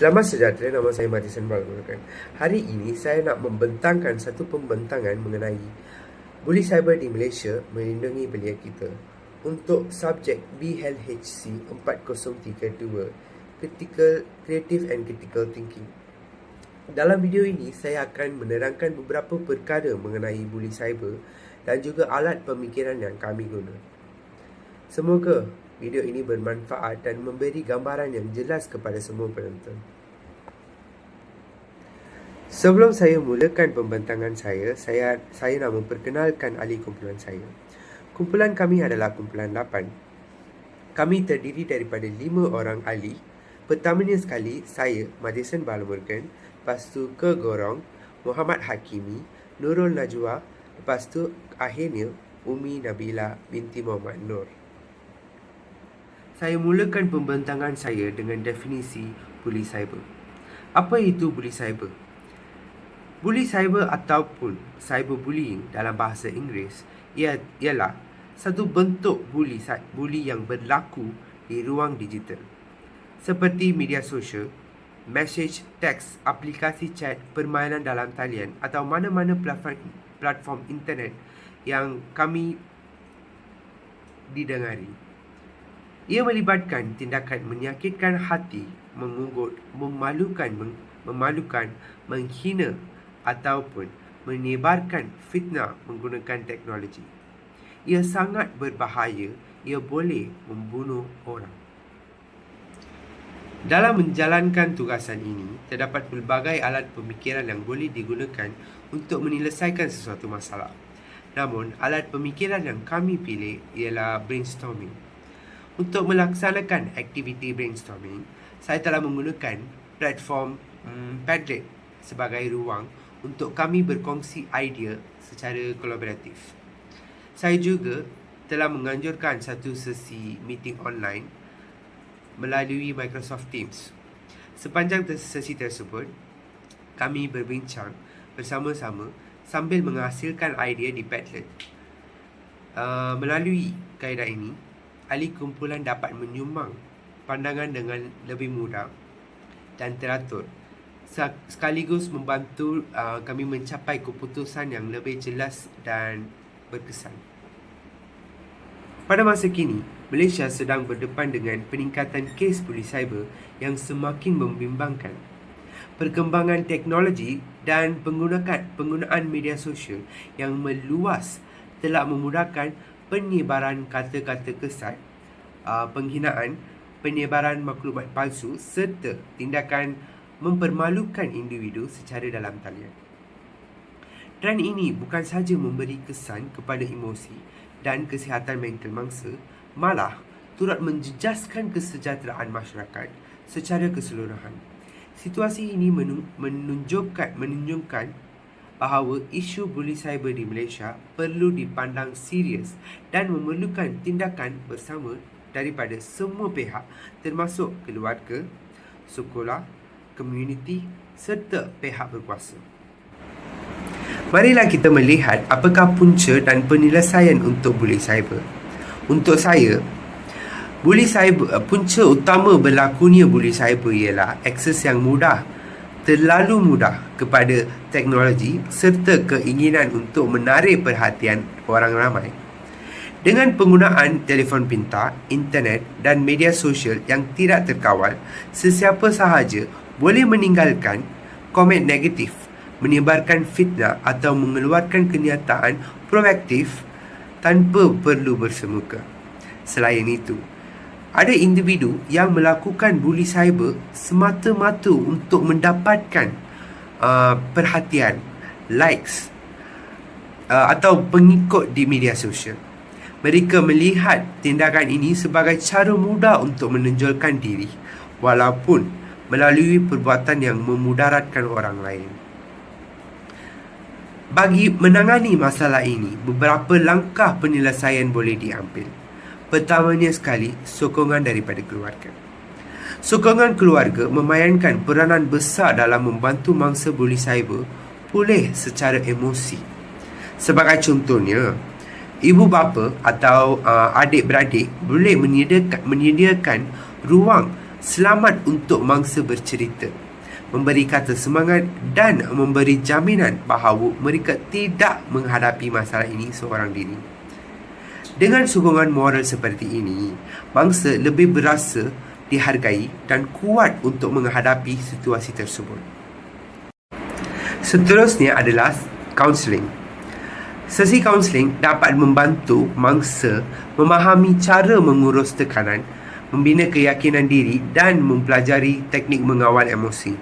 Selamat sejahtera, nama saya Madison Balgurakan. Hari ini saya nak membentangkan satu pembentangan mengenai buli cyber di Malaysia melindungi belia kita untuk subjek BLHC 4032 Critical Creative and Critical Thinking. Dalam video ini saya akan menerangkan beberapa perkara mengenai buli cyber dan juga alat pemikiran yang kami guna. Semoga video ini bermanfaat dan memberi gambaran yang jelas kepada semua penonton. Sebelum saya mulakan pembentangan saya, saya saya nak memperkenalkan ahli kumpulan saya. Kumpulan kami adalah kumpulan 8. Kami terdiri daripada 5 orang ahli. Pertamanya sekali, saya, Madison Balmurgan, lepas tu Ke Gorong, Muhammad Hakimi, Nurul Najwa, lepas tu akhirnya Umi Nabila binti Muhammad Nur. Saya mulakan pembentangan saya dengan definisi bully cyber. Apa itu bully cyber? Bully cyber ataupun cyberbullying dalam bahasa Inggeris ia ialah satu bentuk bully bully yang berlaku di ruang digital. Seperti media sosial, message, teks, aplikasi chat, permainan dalam talian atau mana-mana platform, platform internet yang kami didengari. Ia melibatkan tindakan menyakitkan hati, mengunggut, memalukan, memalukan, menghina ataupun menyebarkan fitnah menggunakan teknologi. Ia sangat berbahaya, ia boleh membunuh orang. Dalam menjalankan tugasan ini, terdapat pelbagai alat pemikiran yang boleh digunakan untuk menyelesaikan sesuatu masalah. Namun, alat pemikiran yang kami pilih ialah brainstorming. Untuk melaksanakan aktiviti brainstorming, saya telah menggunakan platform um, Padlet sebagai ruang untuk kami berkongsi idea secara kolaboratif. Saya juga telah menganjurkan satu sesi meeting online melalui Microsoft Teams. Sepanjang sesi tersebut, kami berbincang bersama-sama sambil menghasilkan idea di Padlet. Uh, melalui kaedah ini, ahli kumpulan dapat menyumbang pandangan dengan lebih mudah dan teratur sekaligus membantu uh, kami mencapai keputusan yang lebih jelas dan berkesan. Pada masa kini, Malaysia sedang berdepan dengan peningkatan kes polis cyber yang semakin membimbangkan. Perkembangan teknologi dan penggunaan penggunaan media sosial yang meluas telah memudahkan penyebaran kata-kata kesat, uh, penghinaan, penyebaran maklumat palsu serta tindakan mempermalukan individu secara dalam talian. Trend ini bukan sahaja memberi kesan kepada emosi dan kesihatan mental mangsa, malah turut menjejaskan kesejahteraan masyarakat secara keseluruhan. Situasi ini menunjukkan menunjukkan bahawa isu buli cyber di Malaysia perlu dipandang serius dan memerlukan tindakan bersama daripada semua pihak termasuk keluarga, sekolah, komuniti serta pihak berkuasa. Marilah kita melihat apakah punca dan penyelesaian untuk buli cyber. Untuk saya, buli cyber punca utama berlakunya buli cyber ialah akses yang mudah terlalu mudah kepada teknologi serta keinginan untuk menarik perhatian orang ramai. Dengan penggunaan telefon pintar, internet dan media sosial yang tidak terkawal, sesiapa sahaja boleh meninggalkan komen negatif, menyebarkan fitnah atau mengeluarkan kenyataan proaktif tanpa perlu bersemuka. Selain itu, ada individu yang melakukan bully cyber semata-mata untuk mendapatkan uh, perhatian, likes uh, atau pengikut di media sosial. Mereka melihat tindakan ini sebagai cara mudah untuk menonjolkan diri walaupun melalui perbuatan yang memudaratkan orang lain. Bagi menangani masalah ini, beberapa langkah penyelesaian boleh diambil. Pertamanya sekali, sokongan daripada keluarga. Sokongan keluarga memainkan peranan besar dalam membantu mangsa buli cyber pulih secara emosi. Sebagai contohnya, ibu bapa atau uh, adik-beradik boleh menyediakan, menyediakan ruang selamat untuk mangsa bercerita, memberi kata semangat dan memberi jaminan bahawa mereka tidak menghadapi masalah ini seorang diri. Dengan sokongan moral seperti ini, mangsa lebih berasa dihargai dan kuat untuk menghadapi situasi tersebut. Seterusnya adalah kaunseling. Sesi kaunseling dapat membantu mangsa memahami cara mengurus tekanan membina keyakinan diri dan mempelajari teknik mengawal emosi.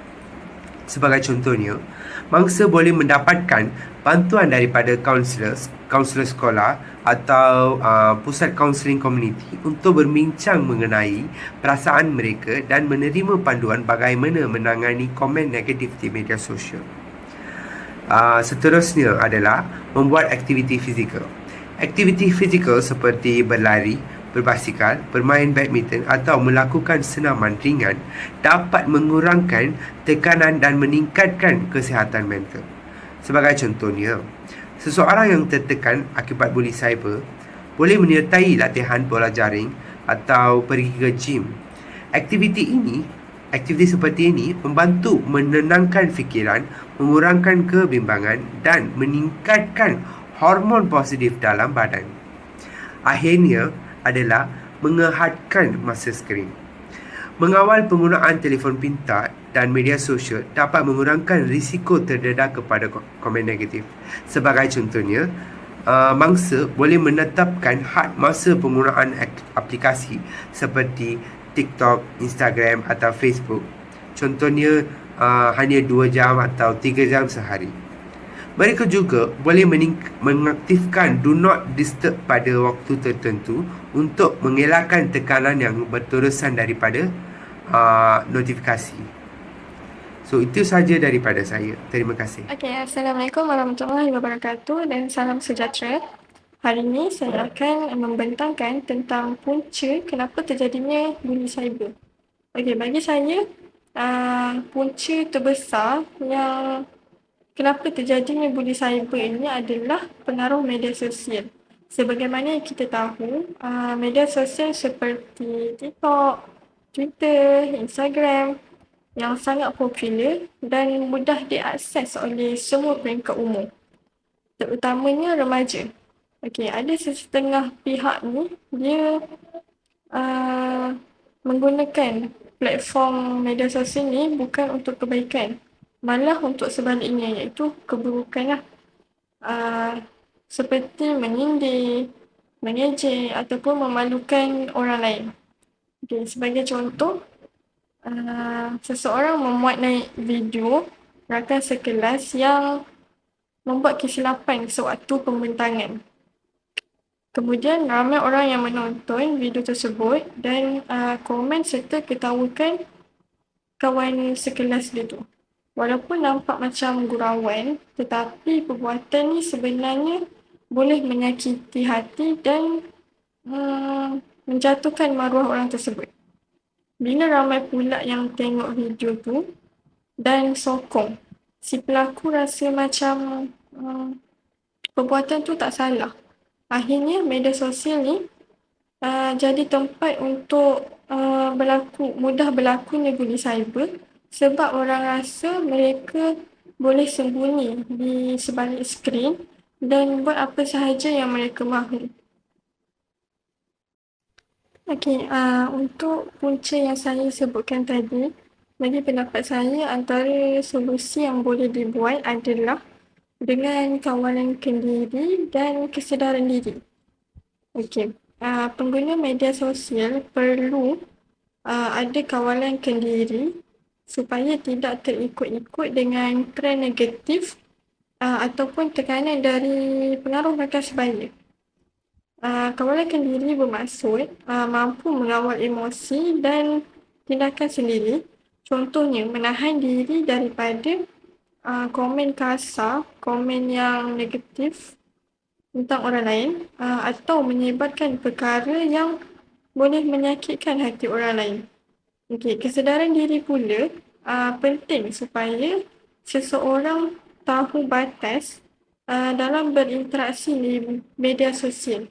Sebagai contohnya, mangsa boleh mendapatkan bantuan daripada kaunselor, kaunselor sekolah atau uh, pusat kaunseling komuniti untuk berbincang mengenai perasaan mereka dan menerima panduan bagaimana menangani komen negatif di media sosial. Uh, seterusnya adalah membuat aktiviti fizikal. Aktiviti fizikal seperti berlari, berbasikal, bermain badminton atau melakukan senaman ringan dapat mengurangkan tekanan dan meningkatkan kesihatan mental. Sebagai contohnya, seseorang yang tertekan akibat bully cyber boleh menyertai latihan bola jaring atau pergi ke gym. Aktiviti ini, aktiviti seperti ini membantu menenangkan fikiran, mengurangkan kebimbangan dan meningkatkan hormon positif dalam badan. Akhirnya, adalah mengehadkan masa skrin. Mengawal penggunaan telefon pintar dan media sosial dapat mengurangkan risiko terdedah kepada komen negatif. Sebagai contohnya, uh, mangsa boleh menetapkan had masa penggunaan aplikasi seperti TikTok, Instagram atau Facebook. Contohnya uh, hanya 2 jam atau 3 jam sehari. Mereka juga boleh mengaktifkan do not disturb pada waktu tertentu untuk mengelakkan tekanan yang berterusan daripada uh, notifikasi. So itu saja daripada saya. Terima kasih. Okay, Assalamualaikum warahmatullahi wabarakatuh dan salam sejahtera. Hari ini saya akan membentangkan tentang punca kenapa terjadinya bully cyber. Okay, bagi saya, uh, punca terbesar yang kenapa terjadinya bully cyber ini adalah pengaruh media sosial. Sebagaimana kita tahu, uh, media sosial seperti TikTok, Twitter, Instagram yang sangat popular dan mudah diakses oleh semua peringkat umum. Terutamanya remaja. Okey, ada setengah pihak ni dia uh, menggunakan platform media sosial ni bukan untuk kebaikan malah untuk sebaliknya iaitu keburukan lah. Uh, seperti menyindir, mengejek ataupun memalukan orang lain. Okay, sebagai contoh, uh, seseorang memuat naik video rakan sekelas yang membuat kesilapan sewaktu pembentangan. Kemudian ramai orang yang menonton video tersebut dan uh, komen serta ketawakan kawan sekelas dia tu. Walaupun nampak macam gurauan, tetapi perbuatan ni sebenarnya boleh menyakiti hati dan hmm, menjatuhkan maruah orang tersebut. Bila ramai pula yang tengok video tu dan sokong, si pelaku rasa macam hmm, perbuatan tu tak salah. Akhirnya media sosial ni uh, jadi tempat untuk uh, berlaku, mudah berlakunya bully cyber sebab orang rasa mereka boleh sembunyi di sebalik skrin dan buat apa sahaja yang mereka mahu. Okey, uh, untuk punca yang saya sebutkan tadi, bagi pendapat saya antara solusi yang boleh dibuat adalah dengan kawalan kendiri dan kesedaran diri. Okey, uh, pengguna media sosial perlu uh, ada kawalan kendiri supaya tidak terikut-ikut dengan trend negatif uh, ataupun tekanan dari pengaruh rakan sebaya. Uh, kawalan diri bermaksud uh, mampu mengawal emosi dan tindakan sendiri. Contohnya, menahan diri daripada uh, komen kasar, komen yang negatif tentang orang lain uh, atau menyebarkan perkara yang boleh menyakitkan hati orang lain. Okey, kesedaran diri pula uh, penting supaya seseorang tahu batas uh, dalam berinteraksi di media sosial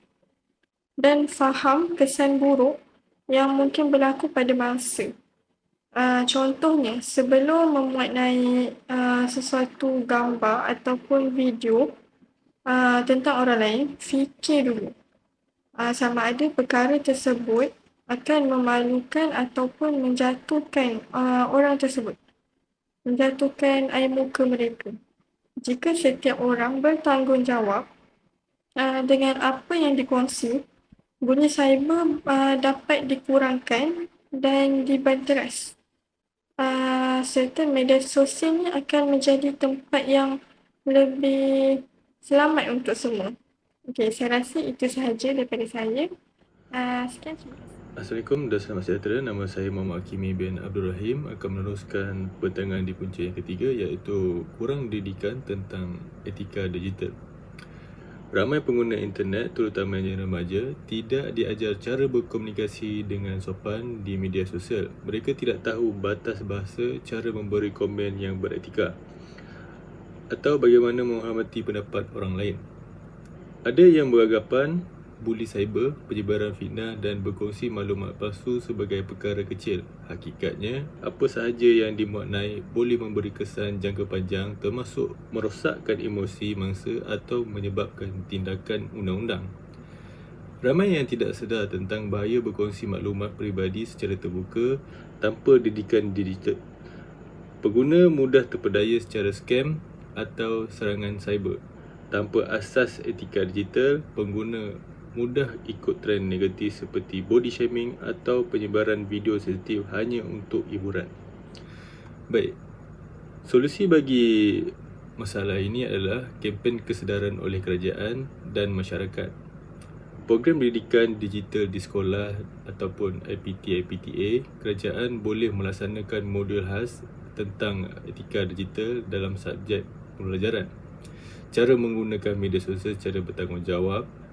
dan faham kesan buruk yang mungkin berlaku pada mangsa Uh, contohnya, sebelum memuat naik uh, sesuatu gambar ataupun video uh, tentang orang lain, fikir dulu uh, sama ada perkara tersebut akan memalukan ataupun menjatuhkan uh, orang tersebut. Menjatuhkan air muka mereka. Jika setiap orang bertanggungjawab uh, dengan apa yang dikongsi, bunyi cyber uh, dapat dikurangkan dan dibanteras uh, serta media sosial ni akan menjadi tempat yang lebih selamat untuk semua. Okey, saya rasa itu sahaja daripada saya. Uh, sekian kasih. Assalamualaikum dan selamat sejahtera. Nama saya Muhammad Hakimi bin Abdul Rahim akan meneruskan pertengahan di punca yang ketiga iaitu kurang didikan tentang etika digital. Ramai pengguna internet, terutamanya remaja, tidak diajar cara berkomunikasi dengan sopan di media sosial. Mereka tidak tahu batas bahasa, cara memberi komen yang beretika atau bagaimana menghormati pendapat orang lain. Ada yang beragapan buli cyber, penyebaran fitnah dan berkongsi maklumat palsu sebagai perkara kecil. Hakikatnya, apa sahaja yang dimuat naik boleh memberi kesan jangka panjang termasuk merosakkan emosi mangsa atau menyebabkan tindakan undang-undang. Ramai yang tidak sedar tentang bahaya berkongsi maklumat peribadi secara terbuka tanpa didikan digital. Pengguna mudah terpedaya secara scam atau serangan cyber. Tanpa asas etika digital, pengguna mudah ikut trend negatif seperti body shaming atau penyebaran video sensitif hanya untuk hiburan. Baik, solusi bagi masalah ini adalah kempen kesedaran oleh kerajaan dan masyarakat. Program pendidikan digital di sekolah ataupun IPT-IPTA, kerajaan boleh melaksanakan modul khas tentang etika digital dalam subjek pembelajaran. Cara menggunakan media sosial secara bertanggungjawab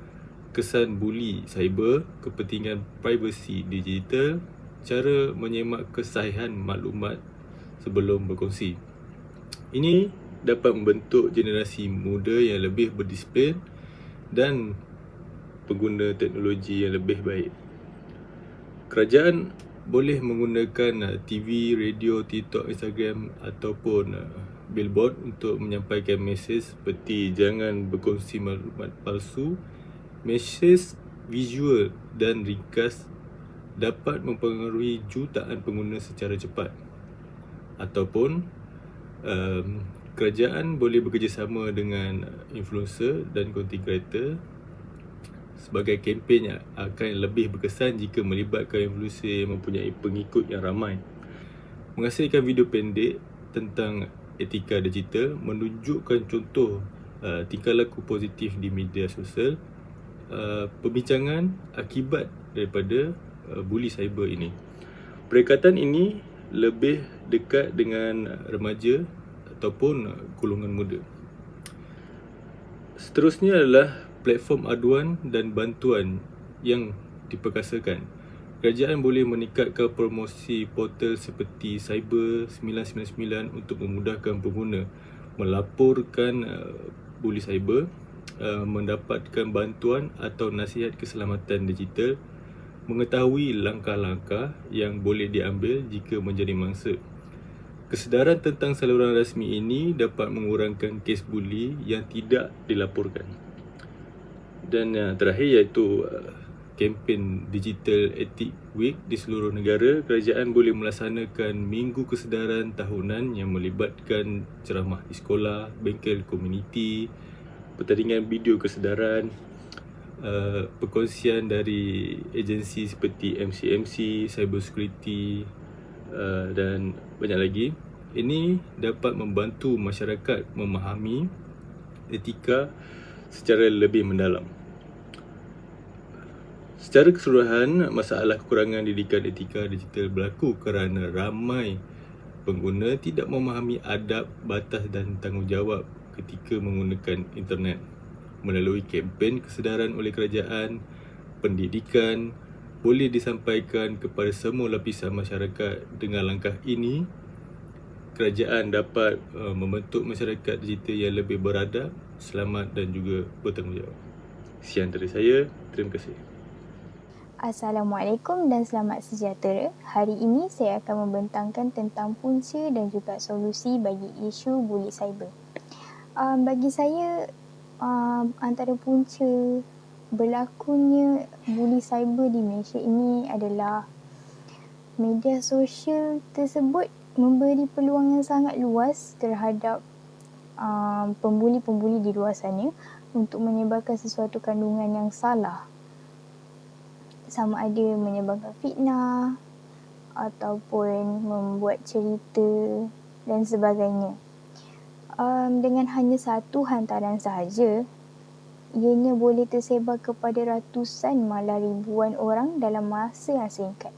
kesan buli cyber, kepentingan privacy digital, cara menyemak kesahihan maklumat sebelum berkongsi. Ini dapat membentuk generasi muda yang lebih berdisiplin dan pengguna teknologi yang lebih baik. Kerajaan boleh menggunakan uh, TV, radio, TikTok, Instagram ataupun uh, billboard untuk menyampaikan mesej seperti jangan berkongsi maklumat palsu mesej visual dan ringkas dapat mempengaruhi jutaan pengguna secara cepat. Ataupun um, kerajaan boleh bekerjasama dengan influencer dan content creator sebagai kempen yang akan lebih berkesan jika melibatkan influencer yang mempunyai pengikut yang ramai. Menghasilkan video pendek tentang etika digital menunjukkan contoh uh, tingkah laku positif di media sosial Uh, perbincangan akibat daripada uh, bully cyber ini. Perikatan ini lebih dekat dengan remaja ataupun golongan muda. Seterusnya adalah platform aduan dan bantuan yang diperkasakan. Kerajaan boleh meningkatkan promosi portal seperti Cyber 999 untuk memudahkan pengguna melaporkan uh, bully cyber Uh, mendapatkan bantuan atau nasihat keselamatan digital mengetahui langkah-langkah yang boleh diambil jika menjadi mangsa. Kesedaran tentang saluran rasmi ini dapat mengurangkan kes buli yang tidak dilaporkan. Dan uh, terakhir iaitu uh, kempen Digital Ethic Week di seluruh negara, kerajaan boleh melaksanakan minggu kesedaran tahunan yang melibatkan ceramah di sekolah, bengkel komuniti, pertandingan video kesedaran uh, perkongsian dari agensi seperti MCMC, Cyber Security uh, dan banyak lagi. Ini dapat membantu masyarakat memahami etika secara lebih mendalam. Secara keseluruhan, masalah kekurangan didikan etika digital berlaku kerana ramai pengguna tidak memahami adab, batas dan tanggungjawab ketika menggunakan internet melalui kempen kesedaran oleh kerajaan, pendidikan boleh disampaikan kepada semua lapisan masyarakat dengan langkah ini kerajaan dapat uh, membentuk masyarakat digital yang lebih beradab, selamat dan juga bertanggungjawab. Sekian dari saya. Terima kasih. Assalamualaikum dan selamat sejahtera. Hari ini saya akan membentangkan tentang punca dan juga solusi bagi isu buli cyber. Um, bagi saya, um, antara punca berlakunya buli cyber di Malaysia ini adalah media sosial tersebut memberi peluang yang sangat luas terhadap um, pembuli-pembuli di luar sana untuk menyebarkan sesuatu kandungan yang salah sama ada menyebarkan fitnah ataupun membuat cerita dan sebagainya. Um, dengan hanya satu hantaran sahaja, ianya boleh tersebar kepada ratusan malah ribuan orang dalam masa yang singkat.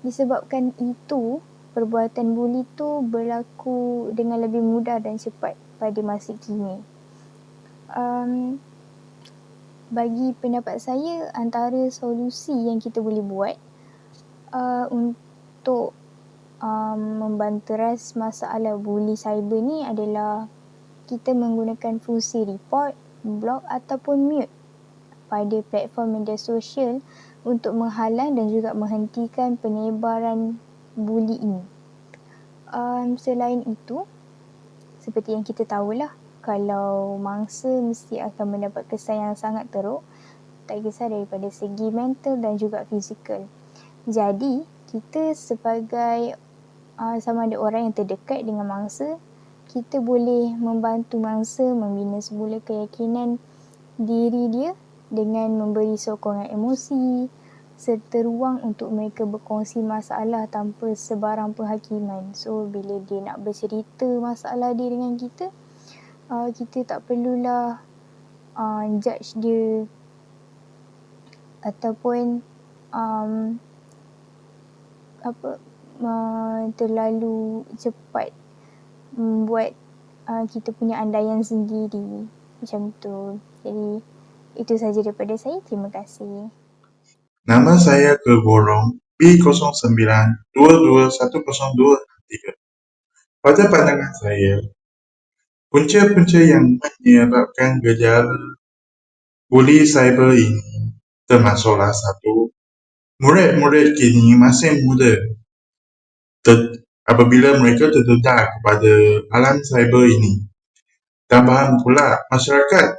Disebabkan itu, perbuatan buli itu berlaku dengan lebih mudah dan cepat pada masa kini um, bagi pendapat saya antara solusi yang kita boleh buat uh, untuk um, membanteras masalah buli cyber ni adalah kita menggunakan fungsi report, block ataupun mute pada platform media sosial untuk menghalang dan juga menghentikan penyebaran buli ini. Um, selain itu, seperti yang kita tahulah, kalau mangsa mesti akan mendapat kesan yang sangat teruk tak kisah daripada segi mental dan juga fizikal. Jadi, kita sebagai uh, sama ada orang yang terdekat dengan mangsa, kita boleh membantu mangsa membina semula keyakinan diri dia dengan memberi sokongan emosi serta ruang untuk mereka berkongsi masalah tanpa sebarang penghakiman. So, bila dia nak bercerita masalah dia dengan kita, uh, kita tak perlulah uh, judge dia ataupun um, apa uh, terlalu cepat membuat uh, kita punya andaian sendiri macam tu. Jadi itu saja daripada saya. Terima kasih. Nama saya Keborong B09221023. Pada pandangan saya, Punca-punca yang menyebabkan gejala buli cyber ini termasuklah satu, murid-murid kini masih muda ter- apabila mereka terdedah kepada alam cyber ini. Tambahan pula, masyarakat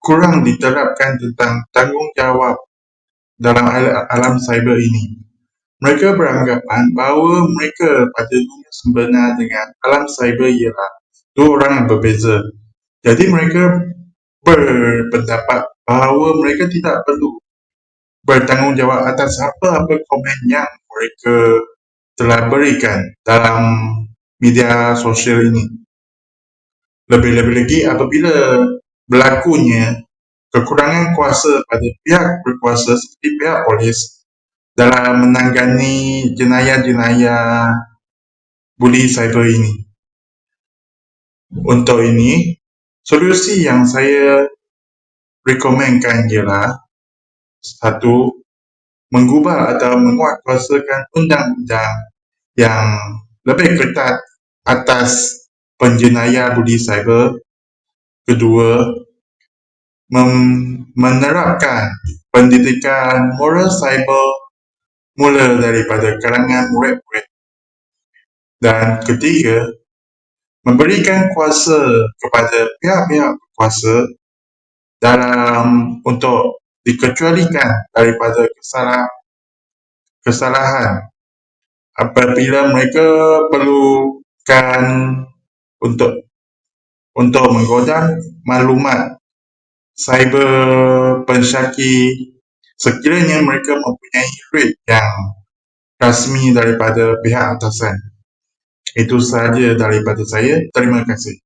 kurang diterapkan tentang tanggungjawab dalam alam cyber ini. Mereka beranggapan bahawa mereka pada dunia sebenar dengan alam cyber ialah dua orang yang berbeza. Jadi mereka berpendapat bahawa mereka tidak perlu bertanggungjawab atas apa-apa komen yang mereka telah berikan dalam media sosial ini. Lebih-lebih lagi apabila berlakunya kekurangan kuasa pada pihak berkuasa seperti pihak polis dalam menangani jenayah-jenayah buli cyber ini. Untuk ini, solusi yang saya rekomenkan ialah satu, mengubah atau menguatkuasakan undang-undang yang lebih ketat atas penjenayah budi cyber. Kedua, menerapkan pendidikan moral cyber mula daripada kalangan murid-murid. Dan ketiga, memberikan kuasa kepada pihak-pihak berkuasa dalam untuk dikecualikan daripada kesalahan kesalahan apabila mereka perlukan untuk untuk menggodam maklumat cyber pensyaki sekiranya mereka mempunyai rate yang rasmi daripada pihak atasan. Itu sahaja daripada saya. Terima kasih.